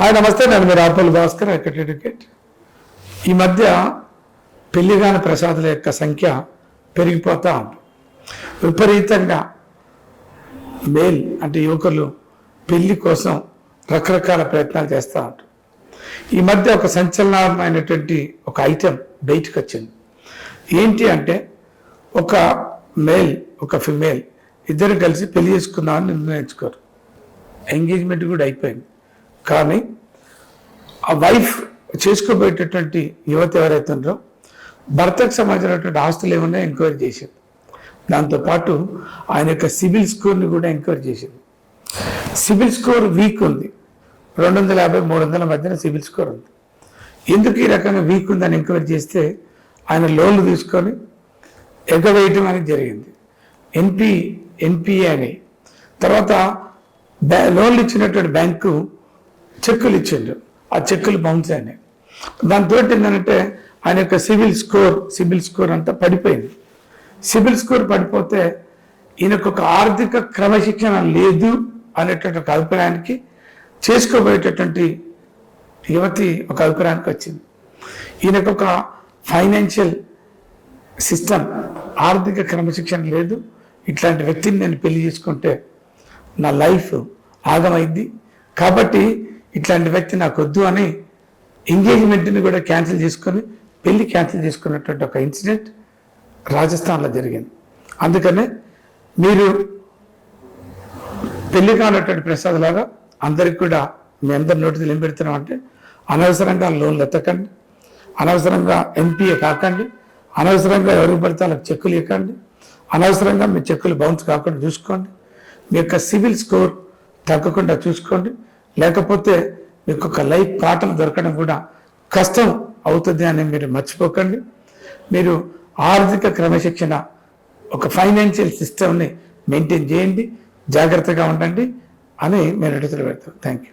Hi నమస్తే నేను మీరు ఆపల్ భాస్కర్ ఎడ్యుకేట్. ఈ మధ్య పెళ్ళిగాని ప్రసాదుల యొక్క సంఖ్య పెరిగిపోతా ఉంది. విపరీతంగా మేల్ అంటే యువకులు పెళ్ళి కోసం రకరకాల ప్రయత్నాలు చేస్తూ ఉంటారు ఈ మధ్య ఒక సంచలనమైనటువంటి ఒక ఐటెం బయటకు వచ్చింది. ఏంటి అంటే ఒక మేల్ ఒక ఫిమేల్ ఇద్దరు కలిసి పెళ్ళి చేసుకుందామని నిర్ణయించుకోరు. ఎంగేజ్మెంట్ కూడా అయిపోయింది. కానీ ఆ వైఫ్ చేసుకోబోయేటటువంటి యువత ఎవరైతే ఉన్నారో భర్తకు సంబంధించినటువంటి ఆస్తులు ఏమన్నా ఎంక్వైరీ చేసింది. దాంతోపాటు ఆయన యొక్క సిబిల్ స్కోర్ని కూడా ఎంక్వైరీ చేసింది. సిబిల్ స్కోర్ వీక్ ఉంది. రెండు వందల యాభై మూడు వందల మధ్యన సిబిల్ స్కోర్ ఉంది. ఎందుకు ఈ రకంగా వీక్ ఉందని ఎంక్వైరీ చేస్తే ఆయన లోన్లు తీసుకొని ఎగవేయటం అనేది జరిగింది. ఎన్పి ఎన్పిఏ అని. తర్వాత బ్యా లోన్లు ఇచ్చినటువంటి బ్యాంకు చెక్కులు ఇచ్చిండు. ఆ చెక్కులు బౌన్స్ అయినాయి. దాంతో ఏంటంటే ఆయన యొక్క సివిల్ స్కోర్ సిబిల్ స్కోర్ అంతా పడిపోయింది. సిబిల్ స్కోర్ పడిపోతే ఈయనకు ఒక ఆర్థిక క్రమశిక్షణ లేదు అనేటువంటి ఒక అభిప్రాయానికి చేసుకోబోయేటటువంటి యువతి ఒక అభిప్రాయానికి వచ్చింది. ఈయనకు ఒక ఫైనాన్షియల్ సిస్టమ్ ఆర్థిక క్రమశిక్షణ లేదు. ఇట్లాంటి వ్యక్తిని నేను పెళ్ళి చేసుకుంటే నా లైఫ్ ఆగమైంది. కాబట్టి ఇట్లాంటి వ్యక్తి నాకు వద్దు అని ఎంగేజ్మెంట్ని కూడా క్యాన్సిల్ చేసుకొని పెళ్ళి క్యాన్సిల్ చేసుకున్నటువంటి ఒక ఇన్సిడెంట్ రాజస్థాన్లో జరిగింది. అందుకనే మీరు పెళ్ళి కానటువంటి ప్రసాద్ లాగా అందరికి కూడా మీ అందరి నోటీసులు ఏం పెడుతున్నాం అంటే అనవసరంగా లోన్లు ఎత్తకండి. అనవసరంగా ఎంపీఏ కాకండి. అనవసరంగా ఎవరికి పడితే వాళ్ళకి చెక్కులు ఇవ్వకండి. అనవసరంగా మీ చెక్కులు బౌన్స్ కాకుండా చూసుకోండి. మీ యొక్క సివిల్ స్కోర్ తగ్గకుండా చూసుకోండి. లేకపోతే మీకు ఒక లైఫ్ పాటలు దొరకడం కూడా కష్టం అవుతుంది అని మీరు మర్చిపోకండి. మీరు ఆర్థిక క్రమశిక్షణ ఒక ఫైనాన్షియల్ సిస్టమ్ని మెయింటైన్ చేయండి. జాగ్రత్తగా ఉండండి అని నేను అడుగుతూ పెడతాను థ్యాంక్ యూ.